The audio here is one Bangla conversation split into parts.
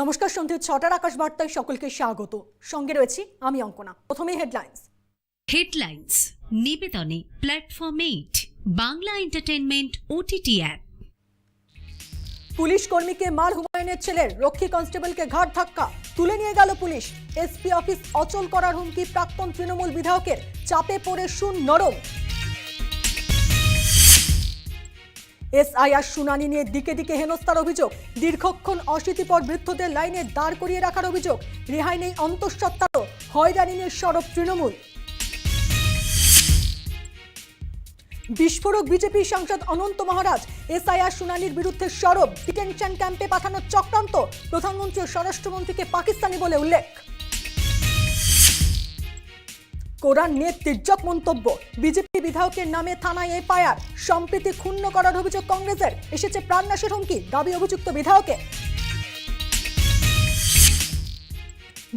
নমস্কার সন্ধ্যে ছটার আকাশ বার্তায় সকলকে স্বাগত। সঙ্গে রয়েছি আমি অঙ্কনা। প্রথমেই headlines headlines নিবেদনে platform eight Bangla entertainment OTT app police কর্মীকে মার হুমায়ুনের ছেলের রক্ষী কনস্টেবলকে ঘাট ধাক্কা। তুলে নিয়ে গেল পুলিশ। এসপি অফিস অচল করার হুমকি প্রাক্তন তৃণমূল বিধায়কের। চাপে পড়ে শুন নরম। এসআইআর শুনানি নিয়ে দিকে দিকে হেনস্থার অভিযোগ। দীর্ঘক্ষণ অশীতিপর বৃদ্ধদের লাইনে দাঁড় করিয়ে রাখার অভিযোগ। রেহাই নেই অন্তঃসত্ত্বারও। হয়রানি নিয়ে সরব তৃণমূল। বিস্ফোরক বিজেপি সাংসদ অনন্ত মহারাজ এসআইআর শুনানির বিরুদ্ধে সরব। ডিটেনশন ক্যাম্পে পাঠানোর চক্রান্ত। প্রধানমন্ত্রী ও স্বরাষ্ট্রমন্ত্রীকে পাকিস্তানি বলে উল্লেখ। কোরআন নিয়ে তির্যক মন্তব্য। বিজেপি বিধায়কের নামে থানায় এফআইআর। সম্প্রীতি ক্ষুণ্ণ করার অভিযোগ কংগ্রেসের। এসেছে প্রাণনাশের হুমকি, দাবি অভিযুক্ত বিধায়কের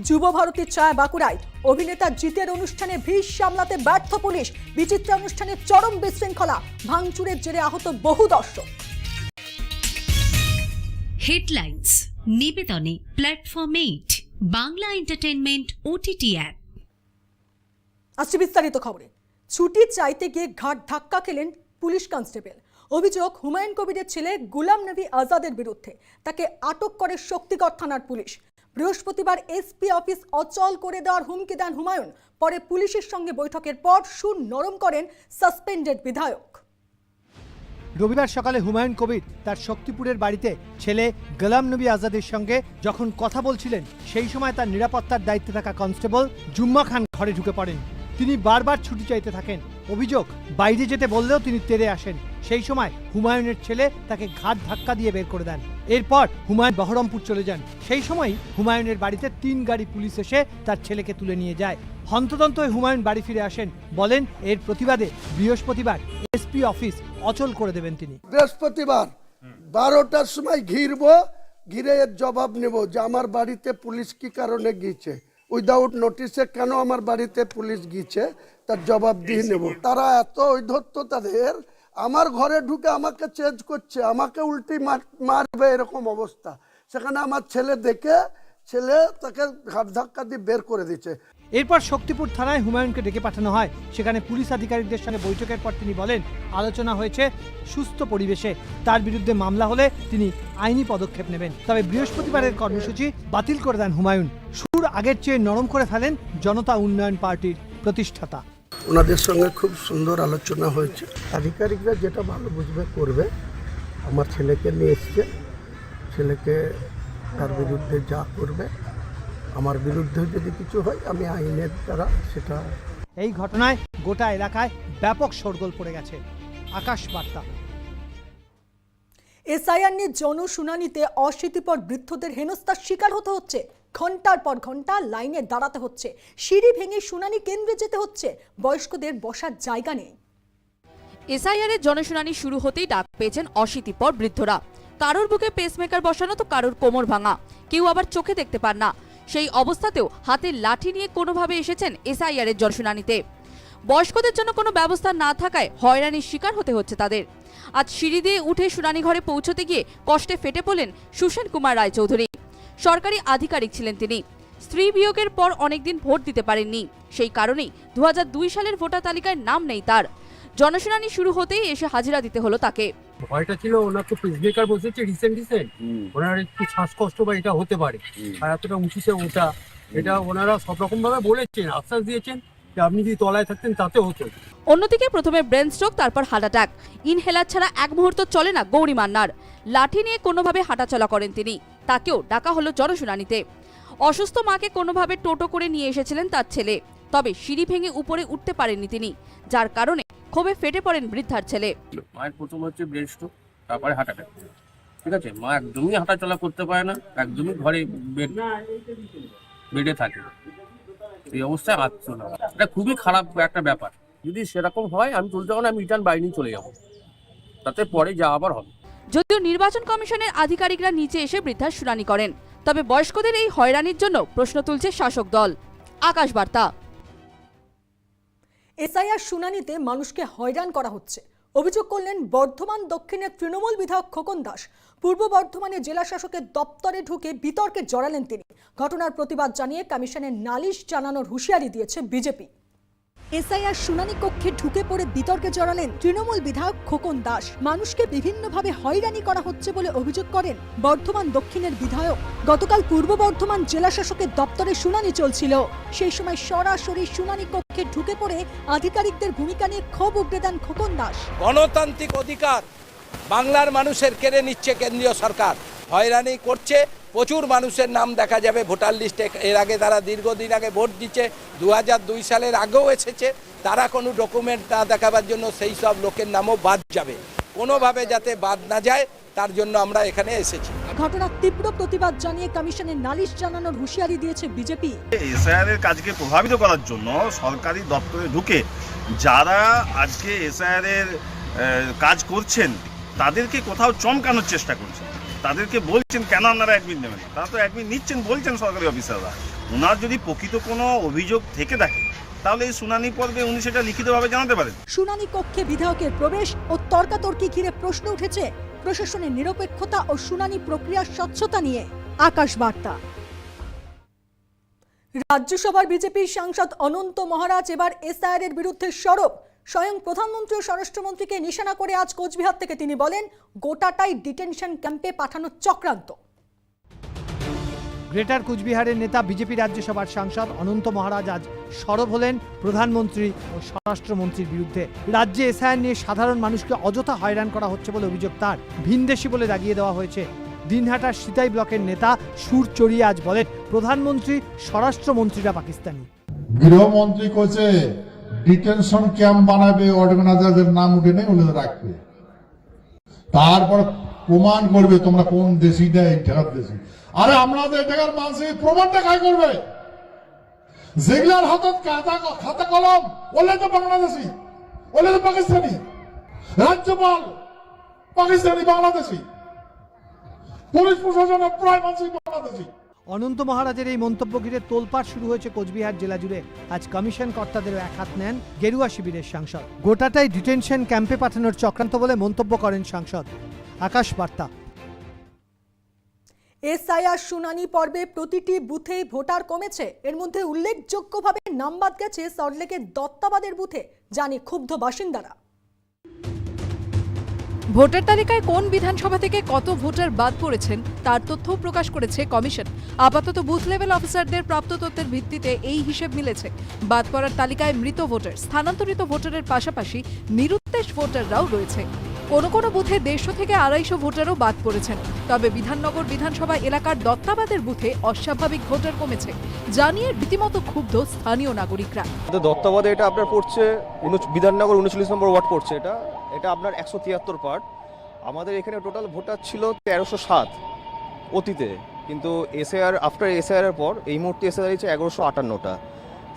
যুব ভারতীর ছায়া বাঁকুড়ায় অভিনেতা জিতের অনুষ্ঠানে ভিড় সামলাতে ব্যর্থ পুলিশ। বিচিত্রা অনুষ্ঠানে চরম বিশৃঙ্খলা, ভাঙচুরের জেরে আহত বহু দর্শক। Headlines নিবেদনে platform eight Bangla entertainment OTT app আসছে বিস্তারিত খবরে। ছুটি চাইতে গিয়ে ঘাট ধাক্কা খেলেন পুলিশ কনস্টেবল। অভিযোগ, হুমায়ুন কবিরের ছেলে গুলাম নবী আজাদের বিরুদ্ধে। তাকে আটক করে শক্তিগড় থানার পুলিশ। বৃহস্পতিবার এসপি অফিস অচল করে দেওয়ার হুমকি দেন হুমায়ুন। পরে পুলিশের সঙ্গে বৈঠকের পর সুর নরম করেন সাসপেন্ডেড বিধায়ক। রবিবার সকালে হুমায়ুন কবির তার শক্তিপুরের বাড়িতে ছেলে গোলাম নবী আজাদের সঙ্গে যখন কথা বলছিলেন, সেই সময় তার নিরাপত্তার দায়িত্বে থাকা কনস্টেবল জুম্মা খান ঘরে ঢুকে পড়েন। তিনি বারবার ছুটি চাইতে থাকেন। অভিযোগ, বাইরে যেতে বললেও তিনি তেরে আসেন। সেই সময় হুমায়ুনের ছেলে তাকে ঘাট ধাক্কা দিয়ে বের করে দেন। এরপর হুমায়ুন বহরমপুর চলে যান। সেই সময় হুমায়ুনের বাড়িতে তিন গাড়ি পুলিশ এসে তার ছেলেকে তুলে নিয়ে যায়। হন্তদন্ত হয়ে হুমায়ুন বাড়ি ফিরে আসেন। বলেন, এর প্রতিবাদে বৃহস্পতিবার এসপি অফিস অচল করে দেবেন তিনি। বৃহস্পতিবার বারোটার সময় ঘিরব, ঘিরে জবাব নেব যে আমার বাড়িতে পুলিশ কি কারণে গিয়েছে। উইদাউট নোটিসে কেন আমার বাড়িতে পুলিশ গিয়েছে? তার জবাব দিয়ে নেব তারা এত ঐধত্য তাদের আমার ঘরে ঢুকে আমাকে চেঞ্জ করছে আমাকে উল্টি মার- মারবে এরকম অবস্থা। সেখানে আমার ছেলে দেখে ছেলে তাকে হাত ধাক্কা দিয়ে বের করে দিচ্ছে এরপর শক্তিপুর থানায় হুমায়ুনকে ডেকে পাঠানো হয়। সেখানে পুলিশ আধিকারিকদের সঙ্গে বৈঠকের পর তিনি বলেন, আলোচনা হয়েছে সুস্থ পরিবেশে। তার বিরুদ্ধে মামলা হলে তিনি আইনি পদক্ষেপ নেবেন। তবে বৃহস্পতিবারের কর্মসূচি বাতিল করে দেন হুমায়ুন। সুর আগের চেয়ে নরম করে ফেলেন জনতা উন্নয়ন পার্টির প্রতিষ্ঠাতা। ওনাদের সঙ্গে খুব সুন্দর আলোচনা হয়েছে। আধিকারিকরা যেটা ভালো বুঝবে করবে। আমার ছেলেকে নিয়ে এসছে। ছেলেকে তার বিরুদ্ধে যা করবে আমার বিরুদ্ধে যদি কিছু হয় আমি আইনের দ্বারা সেটা এই ঘটনায় গোটা এলাকায় ব্যাপক শোরগোল পড়ে গেছে। আকাশ বার্তা। এসআইআর নিয়ে জনশুনানিতে অশীতিপর বৃদ্ধদের হেনস্থার শিকার হতে হচ্ছে। ঘণ্টার পর ঘণ্টা লাইনে দাঁড়াতে হচ্ছে। সিঁড়ি ভেঙে শুনানি কেন্দ্রে যেতে হচ্ছে। বয়স্কদের বসার জায়গা নেই। এসআইআর এর জনশুনানি শুরু হতেই ডাক পেয়েছেন অশীতিপর বৃদ্ধরা। কারোর বুকে পেসমেকার বসানো তো কারোর কোমর ভাঙা। কেউ আবার চোখে দেখতে পান না। সেই অবস্থাতেও হাতে লাঠি নিয়ে কোনোভাবে এসেছেন এসআইআর এর জনশুনানিতে। বয়স্কদের জন্য কোনো ব্যবস্থা না থাকায় হয়রানির শিকার হতে হচ্ছে তাদের। আজ সিঁড়ি দিয়ে উঠে শুনানি ঘরে পৌঁছতে গিয়ে কষ্টে ফেটে পড়লেন সুশেন কুমার রায়চৌধুরী। সরকারি আধিকারিক ছিলেন তিনি। স্ত্রী বিয়োগের পর অনেকদিন ভোট দিতে পারেননি। সেই কারণেই দু হাজার দুই সালের ভোটার তালিকায় নাম নেই তার। জনশুনানি শুরু হতেই এসে হাজিরা দিতে হলো তাকে। ভয়টা ছিল ওনার তো পেসমেকার বসেছে রিসেন্ট রিসেন্ট ওনার একটু শ্বাসকষ্ট বা এটা হতে পারে। আর এতটা উঁচুতে ওঠা এটা ওনারা সব রকম ভাবে বলেছেন আশ্বাস দিয়েছেন যে আপনি যদি তলায় থাকতেন তাতে হতো। অন্যদিকে প্রথমে ব্রেন স্ট্রোক তারপর হার্ট অ্যাটাক। ইনহেলার ছাড়া এক মুহূর্ত চলে না গৌরী মান্নার। লাঠি নিয়ে কোনোভাবে হাঁটাচলা করেন তিনি। তাকেও ডাকা হলো জনশুনানিতে। অসুস্থ মাকে কোনোভাবে টোটো করে নিয়ে এসেছিলেন তার ছেলে। তবে সিঁড়ি ভেঙে উপরে উঠতে পারেননি তিনি যার কারণে ক্ষোভে ফেটে পড়েন বৃদ্ধার ছেলে। মায়ের প্রথম হচ্ছে ব্রেন স্ট্রোক তারপরে হার্ট অ্যাটাক ঠিক আছে? মা একদমই হাঁটাচলা করতে পারে না একদমই ঘরে বেড বেডে থাকে এই অবস্থায় হাত চলে এটা খুবই খারাপ একটা ব্যাপার। যদি সেরকম হয় আমি চলতে পারব না আমি রিটার্ন নিয়ে চলে যাব। তাতে পরে যা আবার হবে। যদিও নির্বাচন কমিশনের আধিকারিকরা নিচে এসে বৃদ্ধার শুনানি করেন তবে বয়স্কদের এই হয়রানির জন্য প্রশ্ন তুলছে শাসক দল। আকাশ বার্তা। এসআইআর শুনানিতে মানুষকে হয়রান করা হচ্ছে। অভিযোগ করলেন বর্ধমান দক্ষিণের তৃণমূল বিধায়ক খোকন দাস। পূর্ব বর্ধমানে জেলা শাসকের দপ্তরে ঢুকে বিতর্কে জড়ালেন তিনি। ঘটনার প্রতিবাদ জানিয়ে কমিশনের নালিশ জানানোর হুঁশিয়ারি দিয়েছে বিজেপি। এসআইআর শুনানি কক্ষে ঢুকে পড়ে বিতর্কে জড়ালেন তৃণমূল বিধায়ক খোকন দাস। মানুষকে বিভিন্নভাবে হয়রানি করা হচ্ছে বলে অভিযোগ করেন বর্ধমান দক্ষিণের বিধায়ক। গতকাল পূর্ব বর্ধমান জেলা শাসকের দপ্তরে শুনানি চলছিল। সেই সময় সরাসরি শুনানি কক্ষে ঢুকে পড়ে আধিকারিকদের ভূমিকা নিয়ে ক্ষোভ উগড়ে দেন খোকন দাস। গণতান্ত্রিক অধিকার বাংলার মানুষের কেড়ে নিচ্ছে কেন্দ্রীয় সরকার। হয়রানি করছে প্রচুর মানুষের নাম দেখা যাবে ভোটার লিস্টে। এর আগে তারা দীর্ঘদিন আগে ভোট দিচ্ছে দু দুই সালের আগেও এসেছে। তারা কোনো ডকুমেন্ট না দেখাবার জন্য সেই সব লোকের নামও বাদ যাবে। কোনোভাবে যাতে বাদ না যায় তার জন্য আমরা এখানে এসেছি। ঘটনার তীব্র প্রতিবাদ জানিয়ে কমিশনের নালিশ জানানোর হুঁশিয়ারি দিয়েছে বিজেপি। এসআইআর এর কাজকে প্রভাবিত করার জন্য সরকারি দপ্তরে ঢুকে যারা আজকে এসআইআর এর কাজ করছেন তাদেরকে কোথাও চমকানোর চেষ্টা করছেন তাদেরকে বলছেন, কেন আপনারা অ্যাডমিট নেবেন? তারা তো অ্যাডমিট নিচ্ছেন বলছেন সরকারি অফিসাররা। ওনার যদি প্রকৃত কোনো অভিযোগ থেকে থাকে, তাহলে এই শুনানি পর্বে উনি সেটা লিখিতভাবে জানাতে পারেন। শুনানি কক্ষে বিধায়কের প্রবেশ ও তর্কাতর্কি ঘিরে প্রশ্ন উঠেছে প্রশাসনের নিরপেক্ষতা ও শুনানি প্রক্রিয়ার স্বচ্ছতা নিয়ে। আকাশ বার্তা। রাজ্যসভার বিজেপির সাংসদ অনন্ত মহারাজ এবার এসআইআর এর বিরুদ্ধে সরব। স্বয়ং প্রধানমন্ত্রী ও স্বরাষ্ট্রমন্ত্রীকে নিশানা করে আজ কোচবিহার থেকে তিনি বলেন গোটাটাই ডিটেনশন ক্যাম্পে পাঠানোর চক্রান্ত। গ্রেটার কুচবিহারের নেতা বিজেপি রাজ্যসভার সাংসদ অনন্ত মহারাজ আজ সরব হলেন প্রধানমন্ত্রী ও স্বরাষ্ট্রমন্ত্রীর বিরুদ্ধে। রাজ্যে এসআইআর নিয়ে সাধারণ মানুষকে অযথা হয়রান করা হচ্ছে বলে অভিযোগ তার। ভিনদেশি বলে দাগিয়ে দেওয়া হয়েছে। দিনহাটার সিতাই ব্লকের নেতা সুর চড়িয়ে আজ বলেন প্রধানমন্ত্রী স্বরাষ্ট্রমন্ত্রীরা পাকিস্তানি। গৃহমন্ত্রী কইছে ডিটেনশন ক্যাম্প বানাবে, অর্গানাইজারদের নাম উঠে নেই, ওগুলো রাখবে। তারপর প্রমাণ করবে তোমরা কোন দেশি দেয় ঠেকার দেশি। আরে আমাদের ঠেকার মানুষ, এই প্রমাণটা কাই করবে? যেগুলার হাতত খাতা খাতা কলম ওলে তো বাংলাদেশি ওলে তো পাকিস্তানি। রাজ্যপাল পাকিস্তানি, বাংলাদেশি। পুলিশ প্রশাসনের প্রায় মানুষই বাংলাদেশি। অনন্ত মহারাজের এই মন্তব্য ঘিরে তোলপাড় শুরু হয়েছে কোচবিহার জেলা জুড়ে। আজ কমিশন কর্তাদেরও এক হাত নেন গেরুয়া শিবিরের সাংসদ। গোটাটাই ডিটেনশন ক্যাম্পে পাঠানোর চক্রান্ত বলে মন্তব্য করেন সাংসদ। আকাশ বার্তা। এসআইআর শুনানি পর্বে প্রতিটি বুথে ভোটার কমেছে। এর মধ্যে উল্লেখযোগ্যভাবে নাম বাদ গেছে সল্টলেকের দত্তাবাদের বুথে, জানি ক্ষুব্ধ বাসিন্দারা। ভোটার তালিকায় কোন বিধানসভা থেকে কত ভোটার বাদ পড়েছেন, তার তথ্যও প্রকাশ করেছে কমিশন। আপাতত বুথ লেভেল অফিসারদের প্রাপ্ত তথ্যের ভিত্তিতে এই হিসেব মিলেছে। বাদ পড়ার তালিকায় মৃত ভোটার, স্থানান্তরিত ভোটারের পাশাপাশি নিরুদ্দেশ ভোটাররাও রয়েছে। কোনো কোনো বুথে দেড়শো থেকে আড়াইশো ভোটারও বাদ পড়েছেন। তবে বিধাননগর বিধানসভা এলাকার দত্তাবাদের বুথে অস্বাভাবিক ভোটার কমেছে, জানিয়ে রীতিমতো ক্ষুব্ধ স্থানীয় নাগরিকরা। দত্তাবাদে এটা আপনার পড়ছে বিধাননগর উনচল্লিশ নম্বর ওয়ার্ড পড়ছে এটা। এটা আপনার একশো তিয়াত্তর পার্ট। আমাদের এখানে টোটাল ভোটার ছিল তেরোশো সাত অতীতে। কিন্তু এসআইআর, আফটার এসআইআর পর এই মুহূর্তে এসে দাঁড়িয়েছে এগারোশো আটান্নটা।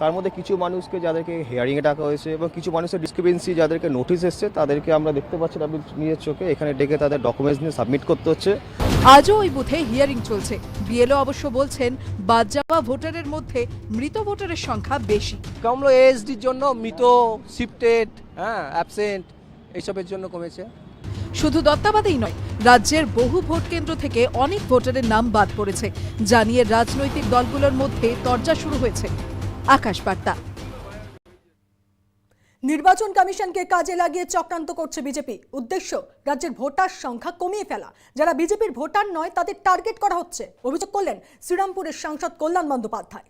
তার মধ্যে কিছু মানুষকে যাদেরকে হিয়ারিংয়ে ডাকা হয়েছে এবং কিছু মানুষের ডিসক্রিপেন্সি যাদেরকে নোটিশ এসছে তাদেরকে আমরা দেখতে পাচ্ছি আপনি নিজের চোখে। এখানে ডেকে তাদের ডকুমেন্টস নিয়ে সাবমিট করতে হচ্ছে। আজও ওই বুথে হিয়ারিং চলছে। বিএলও অবশ্য বলছেন বাদ যাওয়া ভোটারের মধ্যে মৃত ভোটারের সংখ্যা বেশি। কমলো এএসডির জন্য মৃত শিফটেড হ্যাঁ অ্যাবসেন্ট এইসবের জন্য কমেছে। শুধু দত্তাবাদেই নয় রাজ্যের বহু ভোট কেন্দ্র থেকে অনেক ভোটারের নাম বাদ পড়েছে। জানিয়ে রাজনৈতিক দলগুলোর মধ্যে তরজা শুরু হয়েছে। আকাশ বার্তা নির্বাচন কমিশনকে কাজে লাগিয়ে চক্রান্ত করছে বিজেপি। উদ্দেশ্য, রাজ্যের ভোটার সংখ্যা কমিয়ে ফেলা। যারা বিজেপির ভোটার নয়, তাদের টার্গেট করা হচ্ছে। অভিযোগ করলেন শ্রীরামপুরের সাংসদ কল্যাণ বন্দ্যোপাধ্যায়।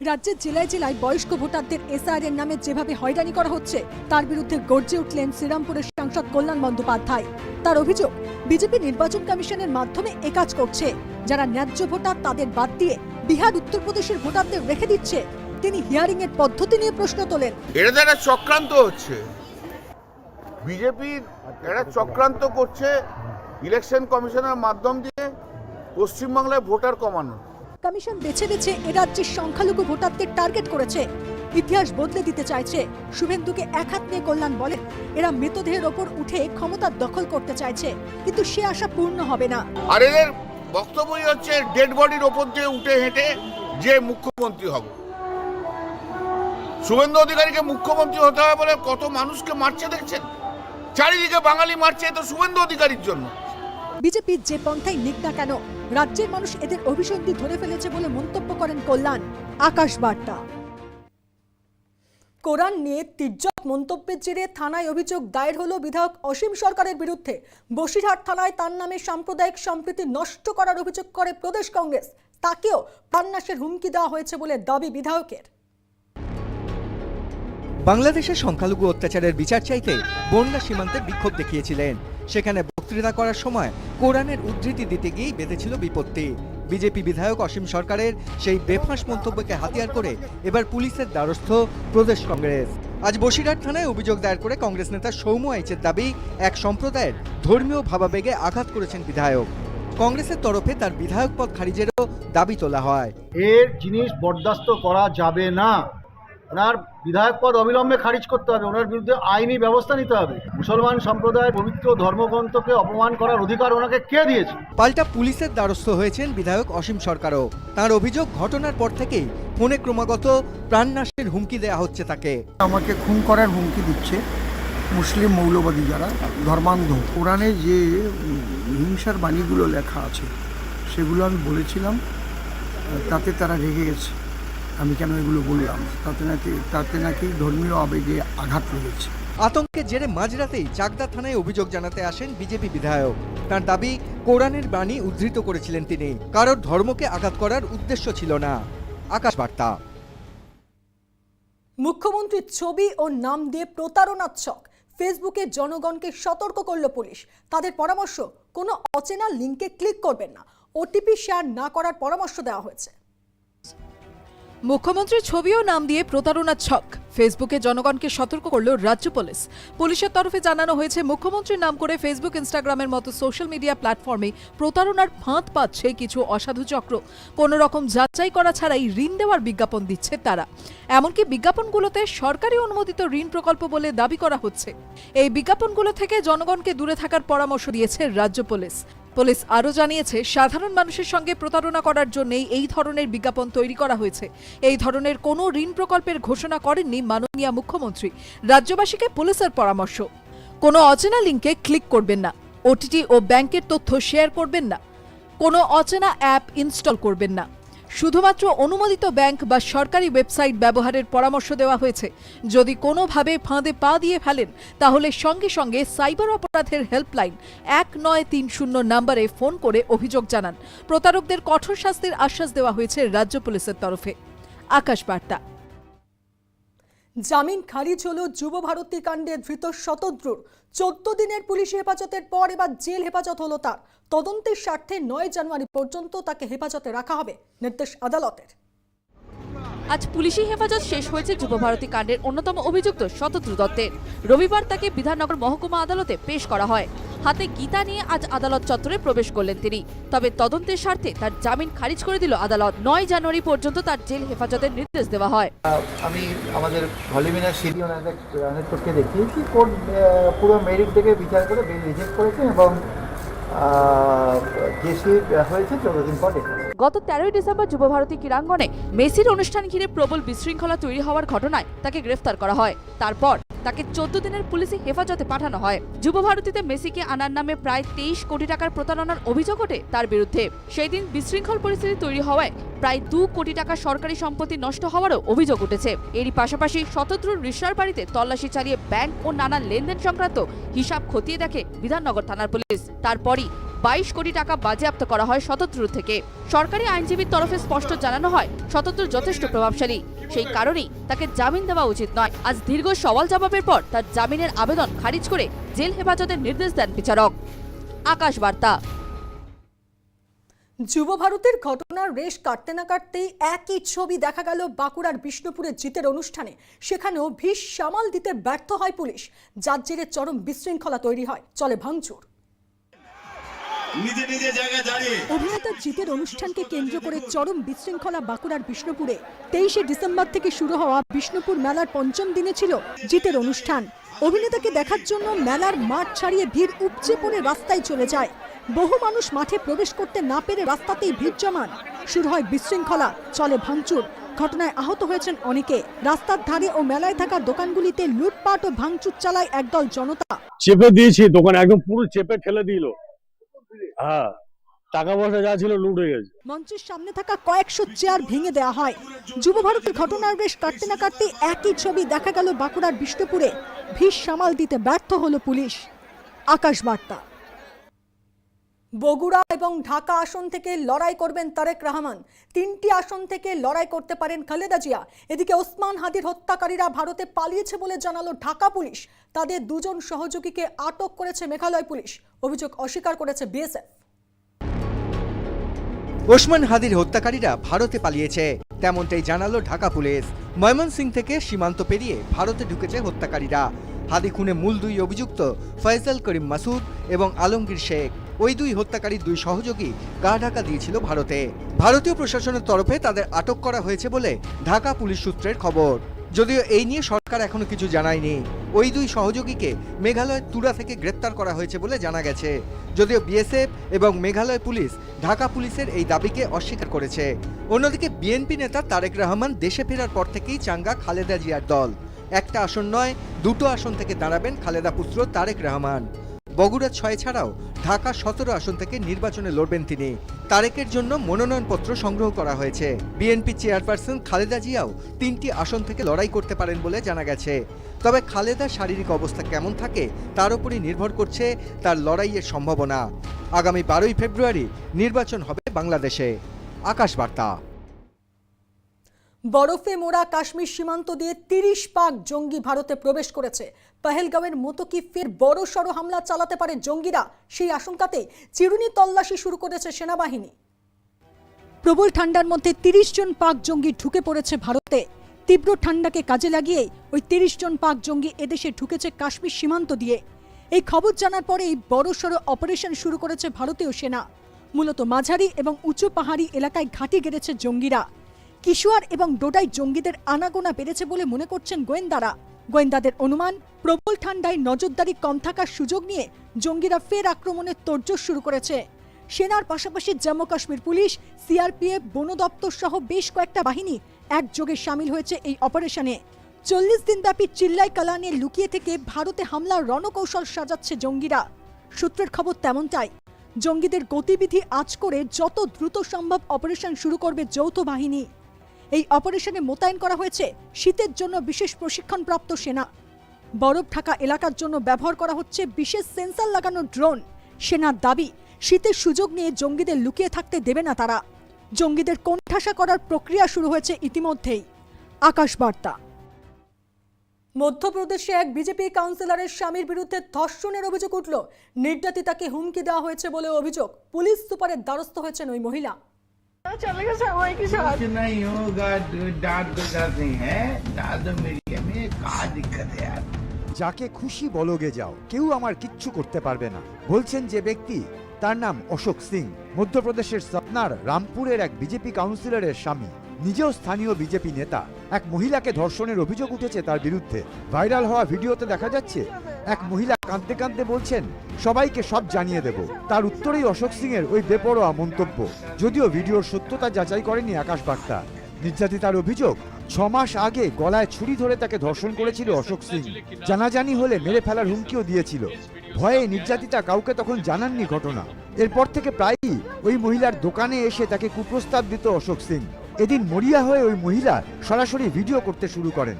রাজ্যের জেলায় জেলায় বয়স্ক ভোটারদের এসআইআর এর নামে যেভাবে হয়রানি করা হচ্ছে, তার বিরুদ্ধে গর্জে উঠলেন শ্রীরামপুরের সাংসদ কল্যাণ বন্দ্যোপাধ্যায়। তার অভিযোগ, বিজেপি নির্বাচন কমিশনের মাধ্যমে একাজ করছে। যারা ন্যায্য ভোটার, তাদের বাদ দিয়ে বিহার উত্তরপ্রদেশের ভোটারদের রেখে দিচ্ছে। তিনি হিয়ারিং এর পদ্ধতি নিয়ে প্রশ্ন তোলেন। এটা তো একটা চক্রান্ত হচ্ছে। বিজেপির একটা চক্রান্ত করছে ইলেকশন কমিশনের মাধ্যম দিয়ে পশ্চিমবাংলায় ভোটার কমানো কমিশন বেছে বেছে এ রাজ্যের সংখ্যালঘু ভোটারদের টার্গেট করেছে। ইতিহাস বদলে দিতে চাইছে। শুভেন্দুকে এক হাত নিয়ে কল্যাণ বলেন এরা মৃতদেহের ওপর উঠে ক্ষমতার দখল করতে চাইছে। কিন্তু সে আশা পূর্ণ হবে না। আর এদের বক্তব্যই হচ্ছে ডেড বডির ওপর দিয়ে উঠে হেঁটে যে মুখ্যমন্ত্রী হবে। শুভেন্দু অধিকারীকে মুখ্যমন্ত্রী হতে হবে বলে কত মানুষকে মারছে দেখছেন? চারিদিকে বাঙালি মারছে তো শুভেন্দু অধিকারীর জন্য। বিজেপির যে পন্থাই নিক না কেন, রাজ্যের মানুষ এদের অভিসন্ধি ধরে ফেলেছে বলে মন্তব্য করেন কল্যাণ। আকাশ বার্তা। কোরআন নিয়ে তির্যক মন্তব্যের জেরে থানায় অভিযোগ দায়ের হলো বিধায়ক অসীম সরকারের বিরুদ্ধে। বসিরহাট থানায় তার নামে সাম্প্রদায়িক সম্প্রীতি নষ্ট করার অভিযোগ করে প্রদেশ কংগ্রেস। তাকেও প্রাণনাশের হুমকি দেওয়া হয়েছে বলে দাবি বিধায়কের। বাংলাদেশের সংখ্যালঘু অত্যাচারের বিচার চাইতে বন্যা সীমান্তে বিক্ষোভ দেখিয়েছিলেন। সেখানে বক্তৃতা করার সময় কোরআনের উদ্ধৃতি দিতে গিয়েই বেঁধেছিল বিপত্তি। বিজেপি বিধায়ক অসীম সরকারের সেই বেফাঁস মন্তব্যকে হাতিয়ার করে এবার পুলিশের দ্বারস্থ প্রদেশ কংগ্রেস। আজ বসিরহাট থানায় অভিযোগ দায়ের করে কংগ্রেস নেতা সৌম্য আইচের দাবি, এক সম্প্রদায়ের ধর্মীয় ভাবাবেগে আঘাত করেছেন বিধায়ক। কংগ্রেসের তরফে তার বিধায়ক পদ খারিজেরও দাবি তোলা হয়। এর জিনিস বরদাস্ত করা যাবে না। ওনার বিধায়ক পদ অবিলম্বে খারিজ করতে হবে। ওনার বিরুদ্ধে আইনি ব্যবস্থা নিতে হবে। মুসলমান সম্প্রদায়ের পবিত্র ধর্মগ্রন্থকে অপমান করার অধিকার ওনাকে কে দিয়েছে? পাল্টা পুলিশের দ্বারস্থ হয়েছেন বিধায়ক অসীম সরকারও। তার অভিযোগ ঘটনার পর থেকেই ফোনে ক্রমাগত প্রাণনাশের হুমকি দেয়া হচ্ছে তাকে। আমাকে খুন করার হুমকি দিচ্ছে মুসলিম মৌলবাদী যারা ধর্মান্ধ। কোরআনে যে হিংসার বাণীগুলো লেখা আছে সেগুলো আমি বলেছিলাম তাতে তারা রেগে গেছে। আমি কেন এগুলো বললাম? তাতে নাকি তাতে নাকি ধর্মীয় আবেগে আঘাত লেগেছে। আতঙ্কের জেরে মাঝরাতেই চাকদা থানায় অভিযোগ জানাতে আসেন বিজেপি বিধায়ক। তার দাবি কোরআনের বাণী উদ্ধৃত করেছিলেন তিনি। কারোর ধর্মকে আঘাত করার উদ্দেশ্য ছিল না। আকাশ বার্তা মুখ্যমন্ত্রীর ছবি ও নাম দিয়ে প্রতারণার ছক ফেসবুকে জনগণকে সতর্ক করল পুলিশ। তাদের পরামর্শ কোনো অচেনা লিঙ্কে ক্লিক করবেন না। ওটিপি শেয়ার না করার পরামর্শ দেওয়া হয়েছে। মুখ্যমন্ত্রীর ছবিও নাম দিয়ে প্রতারণার ছক। ফেসবুকে জনগণকে সতর্ক করল রাজ্য পুলিশ। পুলিশের তরফে জানানো হয়েছে, মুখ্যমন্ত্রীর নাম করে ফেসবুক, ইনস্টাগ্রামের মতো সোশ্যাল মিডিয়া প্ল্যাটফর্মে প্রতারণার ফাঁদ পাচ্ছে কিছু অসাধু চক্র। কোনো রকম যাচাই করা ছাড়াই ঋণ দেওয়ার বিজ্ঞাপন দিচ্ছে তারা। এমনকি বিজ্ঞাপনগুলোতে সরকারি অনুমোদিত ঋণ প্রকল্প বলে দাবি করা হচ্ছে। এই বিজ্ঞাপনগুলো থেকে জনগণকে দূরে থাকার পরামর্শ দিয়েছে রাজ্য পুলিশ। পুলিশ আরও জানিয়েছে, সাধারণ মানুষের সঙ্গে প্রতারণা করার জন্যই এই ধরনের বিজ্ঞাপন তৈরি করা হয়েছে। এই ধরনের কোনো ঋণ প্রকল্পের ঘোষণা করেননি মাননীয় মুখ্যমন্ত্রী। রাজ্যবাসীকে পুলিশের পরামর্শ। কোনো অচেনা লিঙ্কে ক্লিক করবেন না। ওটিটি ও ব্যাংকের তথ্য শেয়ার করবেন না। কোনো অচেনা অ্যাপ ইনস্টল করবেন না। শুধুমাত্র অনুমোদিত ব্যাংক বা সরকারি ওয়েবসাইট ব্যবহারের পরামর্শ দেওয়া হয়েছে। যদি কোনোভাবে ফাঁদে পা দিয়ে ফেলেন, তাহলে সঙ্গে সঙ্গে সাইবার অপরাধের হেল্পলাইন এক নয় তিন শূন্য নাম্বারে ফোন করে অভিযোগ জানান। প্রতারকদের কঠোর শাস্তির আশ্বাস দেওয়া হয়েছে রাজ্য পুলিশের তরফে। আকাশ বার্তা। জামিন খারিজ হল যুব ভারতী কাণ্ডে ধৃত শতদ্রুর। চোদ্দ দিনের পুলিশ হেফাজতের পর এবার জেল হেফাজত হলো তার। তদন্তের স্বার্থে নয় জানুয়ারি পর্যন্ত তাকে হেফাজতে রাখা হবে, নির্দেশ আদালতের। আজ পুলিশি হেফাজত শেষ হয়েছে যুবভারতী কাণ্ডের অন্যতম অভিযুক্ত শতদ্রু দত্তের। রবিবার তাকে বিধাননগর মহকুমা আদালতে পেশ করা হয়। হাতে গীতা নিয়ে আজ আদালত চত্বরে প্রবেশ করলেন তিনি। তবে তদন্তের স্বার্থে তার জামিন খারিজ করে দিল আদালত। নয় জানুয়ারি পর্যন্ত তার জেল হেফাজতের নির্দেশ দেওয়া হয়। আমি আমাদের ভলিমিনার সিডি পক্ষে দেখিয়েছি। কোর্ট পুরো মেরিট থেকে বিচার করে রিজেক্ট করেছেন এবং গত তেরোই ডিসেম্বর যুবভারতী ক্রীড়াঙ্গনে মেসির অনুষ্ঠান ঘিরে প্রবল বিশৃঙ্খলা তৈরি হওয়ার ঘটনায় তাকে গ্রেফতার করা হয়। তারপর তাকে চোদ্দ দিনের পুলিশি হেফাজতে পাঠানো হয়। যুবভারতীতে মেসিকে আনার নামে প্রায় তেইশ কোটি টাকার প্রতারণার অভিযোগ ওঠে তার বিরুদ্ধে। সেই দিন বিশৃঙ্খল পরিস্থিতি তৈরি হওয়ায় প্রায় দু কোটি টাকা সরকারি সম্পত্তি নষ্ট হওয়ারও অভিযোগ উঠেছে। এরই পাশাপাশি শতদ্রুর রিসার বাড়িতে তল্লাশি চালিয়ে ব্যাংক ও নানা লেনদেন সংক্রান্ত হিসাব খতিয়ে দেখে বিধাননগর থানার পুলিশ। তারপরই বাইশ কোটি টাকা বাজেয়াপ্ত করা হয় শতদ্রুর থেকে। সরকারি আইনজীবীর তরফে স্পষ্ট জানানো হয় শতদ্রু যথেষ্ট প্রভাবশালী। সেই কারণেই তাকে জামিন দেওয়া উচিত নয়। আজ দীর্ঘ সওয়াল জবাবের পর তার জামিনের আবেদন খারিজ করে জেল হেফাজতের নির্দেশ দেন বিচারক। আকাশ বার্তা। যুব ভারতের ঘটনার রেশ কাটতে না কাটতেই একই ছবি দেখা গেল বাঁকুড়ার বিষ্ণুপুরের জিতের অনুষ্ঠানে। সেখানেও ভিষ সামাল দিতে ব্যর্থ হয় পুলিশ। যার জেরে চরম বিশৃঙ্খলা তৈরি হয়। চলে ভাঙচুর। নিজে নিজে জায়গায় দাঁড়িয়ে। অভিনেতা জিতের অনুষ্ঠানকে কেন্দ্র করে চরম বিশৃঙ্খলা বাঁকুড়ার বিষ্ণুপুরে। তেইশে ডিসেম্বর থেকে শুরু হওয়া বিষ্ণুপুর মেলার পঞ্চম দিনে ছিল জিতের অনুষ্ঠান। অভিনেতাকে দেখার জন্য মেলার মাঠ ছাড়িয়ে ভিড় উপচে পড়ে রাস্তায় চলে যায়। বহু মানুষ মাঠে প্রবেশ করতে না পেরে রাস্তাতেই ভিড় জমান। শুরু হয় বিশৃঙ্খলা চলে ভাঙচুর। ঘটনায় আহত হয়েছেন অনেকে। রাস্তার ধারে ও মেলায় থাকা দোকানগুলিতে লুটপাট ও ভাঙচুর চালায় একদল জনতা। চেপে দিয়েছি দোকান একদম পুরো চেপে ঠেলে দিল। হ্যাঁ টাকা পয়সা যা ছিল লুট হয়ে গেছে। মঞ্চের সামনে থাকা কয়েকশো চেয়ার ভেঙে দেওয়া হয়। যুব ভারতের ঘটনার বেশ কাটতে না কাটতে একই ছবি দেখা গেল বাঁকুড়ার বিষ্ণুপুরে। ভিড় সামাল দিতে ব্যর্থ হলো পুলিশ। আকাশ বার্তা বগুড়া এবং ঢাকা আসন থেকে লড়াই করবেন তারেক রহমান। তিনটি আসন থেকে লড়াই করতে পারেন খালেদা জিয়া। এদিকে ওসমান হাদির হত্যাকারীরা ভারতে পালিয়েছে বলে জানালো ঢাকা পুলিশ। তাদের দুজন সহযোগীকে আটক করেছে মেঘালয় পুলিশ। অভিযোগ অস্বীকার করেছে বিএসএফ। ওসমান হাদির হত্যাকারীরা ভারতে পালিয়েছে। তেমনটাই জানালো ঢাকা পুলিশ। ময়মনসিং থেকে সীমান্ত পেরিয়ে ভারতে ঢুকেছে হত্যাকারীরা। হাদি খুনে মূল দুই অভিযুক্ত ফয়সাল করিম মাসুদ এবং আলমগীর শেখ। ওই দুই হত্যাকারীর দুই সহযোগী গা ঢাকা দিয়েছিল ভারতে। ভারতীয় প্রশাসনের তরফে তাদের আটক করা হয়েছে বলে ঢাকা পুলিশ সূত্রের খবর। যদিও এই নিয়ে সরকার এখনও কিছু জানায়নি। ওই দুই সহযোগীকে মেঘালয়ের তুরা থেকে গ্রেপ্তার করা হয়েছে বলে জানা গেছে। যদিও বিএসএফ এবং মেঘালয় পুলিশ ঢাকা পুলিশের এই দাবিকে অস্বীকার করেছে। অন্যদিকে বিএনপি নেতা তারেক রহমান দেশে ফেরার পর থেকেই চাঙ্গা খালেদা জিয়ার দল। একটা আসন নয়, দুটো আসন থেকে দাঁড়াবেন খালেদা পুত্র তারেক রহমান। বগুড়া ছয় ছাড়াও ঢাকা সতেরো আসন থেকে নির্বাচনে লড়বেন তিনি। তারেকের জন্য মনোনয়নপত্র সংগ্রহ করা হয়েছে। বিএনপি চেয়ারপারসন খালেদা জিয়াও তিনটি আসন থেকে লড়াই করতে পারেন বলে জানা গেছে। তবে খালেদার শারীরিক অবস্থা কেমন থাকে তার উপরই নির্ভর করছে তার লড়াইয়ের সম্ভাবনা। আগামী বারোই ফেব্রুয়ারি নির্বাচন হবে বাংলাদেশে। আকাশ বার্তা। বরফে মোড়া কাশ্মীর সীমান্ত দিয়ে তিরিশ পাক জঙ্গি ভারতে প্রবেশ করেছে। পহেলগাঁওয়ের মতো কি ফের বড় সড় হামলা চালাতে পারে জঙ্গিরা? সেই আশঙ্কাতে চিরুনি তল্লাশি শুরু করেছে সেনাবাহিনী। প্রবল ঠান্ডার মধ্যে তিরিশ জন পাক জঙ্গি ঢুকে পড়েছে ভারতে। তীব্র ঠান্ডাকে কাজে লাগিয়ে ওই তিরিশ জন পাক জঙ্গি এদেশে ঢুকেছে কাশ্মীর সীমান্ত দিয়ে। এই খবর জানার পরে পরেই বড়সড় অপারেশন শুরু করেছে ভারতীয় সেনা। মূলত মাঝারি এবং উঁচু পাহাড়ি এলাকায় ঘাঁটি গেড়েছে জঙ্গিরা। কিশোয়ার এবং ডোডাই জঙ্গিদের আনাগোনা বেড়েছে বলে মনে করছেন গোয়েন্দারা। গোয়েন্দাদের অনুমান, প্রবল ঠান্ডায় নজরদারি কম থাকার সুযোগ নিয়ে জঙ্গিরা ফের আক্রমণের তোড়জোড় শুরু করেছে। সেনার পাশাপাশি জম্মু কাশ্মীর পুলিশ, সিআরপিএফ, বন দপ্তর সহ বেশ কয়েকটা বাহিনী একযোগে সামিল হয়েছে এই অপারেশনে। চল্লিশ দিনব্যাপী চিল্লাই কালানে লুকিয়ে থেকে ভারতে হামলার রণকৌশল সাজাচ্ছে জঙ্গিরা। সূত্রের খবর তেমনটাই। জঙ্গিদের গতিবিধি আজ করে যত দ্রুত সম্ভব অপারেশন শুরু করবে যৌথ বাহিনী। এই অপারেশনে মোতায়েন করা হয়েছে শীতের জন্য বিশেষ প্রশিক্ষণপ্রাপ্ত সেনা। বরফ ঢাকা এলাকার জন্য ব্যবহার করা হচ্ছে বিশেষ সেন্সার লাগানো ড্রোন। সেনার দাবি, শীতের সুযোগ নিয়ে জঙ্গিদের লুকিয়ে থাকতে দেবে না তারা। জঙ্গিদের কোণঠাসা করার প্রক্রিয়া শুরু হয়েছে ইতিমধ্যেই। আকাশ বার্তা। মধ্যপ্রদেশে এক বিজেপি কাউন্সিলরের স্বামীর বিরুদ্ধে ধর্ষণের অভিযোগ উঠল। নির্যাতিতাকে হুমকি দেওয়া হয়েছে বলে অভিযোগ। পুলিশ সুপারের দ্বারস্থ হয়েছেন ওই মহিলা। कुछ नहीं होगा डांट दो जाते हैं डाल दो मीडिया में कहा दिक्कत है यार যাকে খুশি বলগে যাও কেউ আমার কিচ্ছু করতে পারবে না বলছেন যে ব্যক্তি তার নাম অশোক সিং মধ্যপ্রদেশের সতনার রামপুরের এক বিজেপি কাউন্সিলরের স্বামী নিজেও স্থানীয় বিজেপি নেতা এক মহিলাকে ধর্ষণের অভিযোগ উঠেছে তার বিরুদ্ধে ভাইরাল হওয়া ভিডিওতে দেখা যাচ্ছে এক মহিলা কাঁদতে কাঁদতে বলছেন, সবাইকে সব জানিয়ে দেব। তার উত্তরেই অশোক সিং এর ওই বেপরোয়া মন্তব্য। যদিও ভিডিওর সত্যতা যাচাই করেনি আকাশ বার্তা। নির্যাতিতার অভিযোগ ছ মাস আগে গলায় ছুরি ধরে তাকে ধর্ষণ করেছিল অশোক সিং। জানাজানি হলে মেরে ফেলার হুমকিও দিয়েছিল। ভয়ে নির্যাতিতা কাউকে তখন জানাননি ঘটনা। এরপর থেকে প্রায়ই ওই মহিলার দোকানে এসে তাকে কুপ্রস্তাব দিত অশোক সিং। এদিন মরিয়া হয়ে ওই মহিলা সরাসরি ভিডিও করতে শুরু করেন।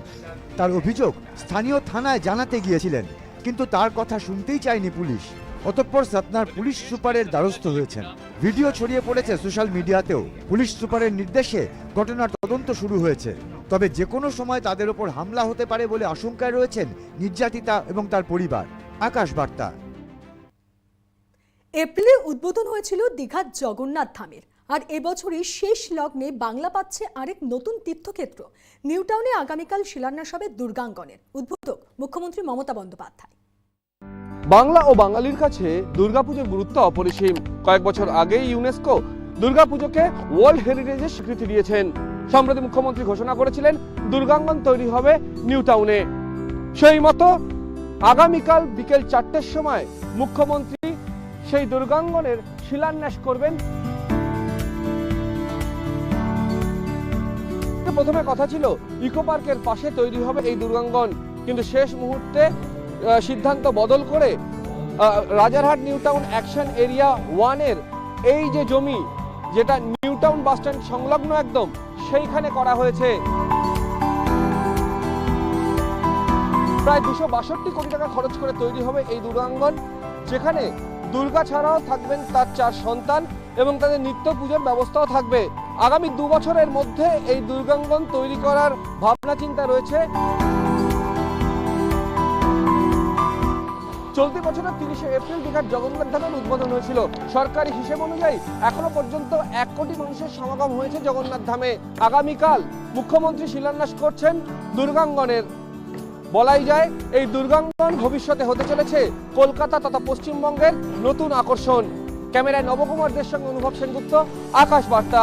তার অভিযোগ স্থানীয় থানায় জানাতে গিয়েছিলেন। কিন্তু তার কথা শুনতেই চায়নি পুলিশ। অতঃপর সতনার পুলিশ সুপারের দ্বারস্থ হয়েছেন। ভিডিও ছড়িয়ে পড়েছে সোশ্যাল মিডিয়াতেও। পুলিশ সুপারের নির্দেশে ঘটনার তদন্ত শুরু হয়েছে। তবে যে কোনো সময় তাদের ওপর হামলা হতে পারে বলে আশঙ্কায় রয়েছেন নির্যাতিতা এবং তার পরিবার। আকাশ বার্তা। এপ্রিলে উদ্বোধন হয়েছিল দীঘার জগন্নাথ ধামের। আর এবছরই শেষ লগ্নে বাংলা পাচ্ছে আরেক নতুন তীর্থক্ষেত্র। নিউটাউনে আগামীকাল শিলান্যাস হবে দুর্গাঙ্গনের। উদ্বোধক মুখ্যমন্ত্রী মমতা বন্দ্যোপাধ্যায়। বাংলা ও বাঙালির কাছে দুর্গাপুজোর গুরুত্ব অপরিসীম। কয়েক বছর আগেই ইউনেস্কো দুর্গাপুজোকে ওয়ার্ল্ড হেরিটেজের স্বীকৃতি দিয়েছেন। সম্প্রতি মুখ্যমন্ত্রী ঘোষণা করেছিলেন, দুর্গাঙ্গন তৈরি হবে নিউ টাউনে। সেই মতো আগামীকাল বিকেল চারটের সময় মুখ্যমন্ত্রী সেই দুর্গাঙ্গনের শিলান্যাস করবেন প্রথমে কথা ছিল, ইকো পার্কের পাশে তৈরি হবে এই দুর্গাঙ্গন। কিন্তু শেষ মুহূর্তে সিদ্ধান্ত বদল করে Rajarhat new town action area ওয়ানের এই যে জমি, যেটা নিউ টাউন বাস স্ট্যান্ড সংলগ্ন একদম, সেইখানে করা হয়েছে। প্রায় দুশো বাষট্টি কোটি টাকা খরচ করে তৈরি হবে এই দুর্গাঙ্গন, যেখানে দুর্গা ছাড়াও থাকবেন তার চার সন্তান এবং তাদের নিত্য পুজোর ব্যবস্থাও থাকবে। আগামী দু বছরের মধ্যে এই দুর্গাঙ্গন তৈরি করার ভাবনা, চিন্তা রয়েছে। চলতি বছরের তিরিশে এপ্রিল দীঘার জগন্নাথ ধামের উদ্বোধন হয়েছিল। সরকারি হিসেব অনুযায়ী এখনও পর্যন্ত এক কোটি মানুষের সমাগম হয়েছে জগন্নাথ ধামে। আগামীকাল মুখ্যমন্ত্রী শিলান্যাস করছেন দুর্গাঙ্গনের। বলাই যায়, এই দুর্গাঙ্গন ভবিষ্যতে হতে চলেছে কলকাতা তথা পশ্চিমবঙ্গের নতুন আকর্ষণ। ক্যামেরায় নবকুমারদের সঙ্গে অনুভব সেনগুপ্ত, আকাশ বার্তা।